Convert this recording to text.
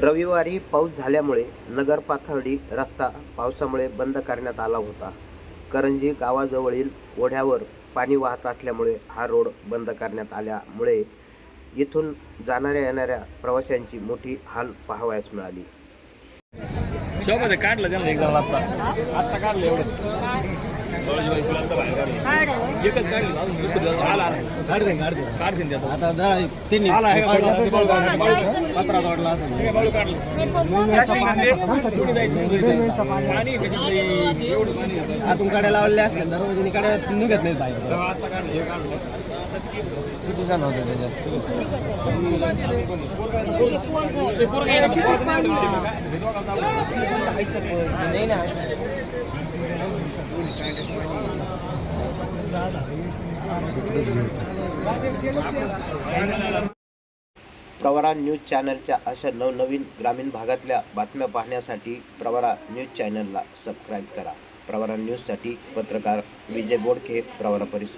रविवारी पाऊस झाल्यामुळे नगर पाथर्डी रस्ता पावसामुळे बंद करण्यात आला होता. करंजी गावाजवळील ओढ्यावर पाणी वाहत असल्यामुळे हा रोड बंद करण्यात आल्यामुळे इथून जाणाऱ्या येणाऱ्या प्रवाशांची मोठी हाल पाहावयास मिळाली. शोमध्ये काढलं त्यानं एक्झाम आता. आत्ता काढलं एवढं. एकच काढलं अजून दुसरं दिवस आला काढते काढते. काढते आता दहा त्यांनी आला आहे काढलं. पत्रा हे बाळू कुठे जायचं? पाणी एवढं पाणी. आतून काड्या लावलेल्या असल्या दरवाजाने काड्या निघत नाहीत बाहेर. काढलं. किती जण होते त्याच्यात प्रवरा न्यूज चॅनलच्या अशा नवनवीन ग्रामीण भागातल्या बातम्या पाहण्यासाठी प्रवरा न्यूज चॅनलला सबस्क्राईब करा. प्रवरा न्यूजसाठी पत्रकार विजय बोडके प्रवरा परिसर.